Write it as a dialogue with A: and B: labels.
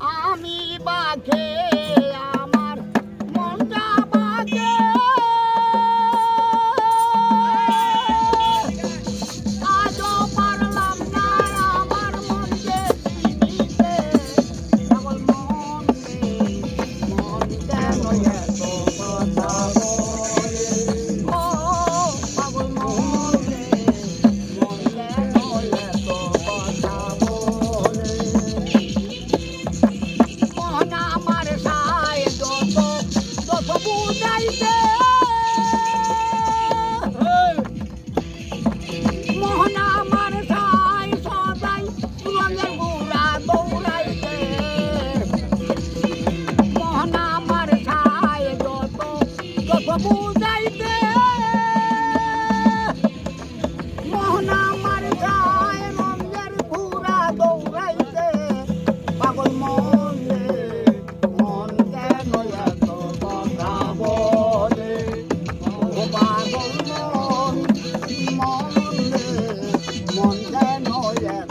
A: আমি বাঘে উদাইতে। মোহনা আমার সাই সদাই রঙের গৌরা গৌরাইতে মোহনা আমার সাই যত যত বুঝাইতে। মোহনা আমার সাই রঙের গৌরা গৌরা yeah,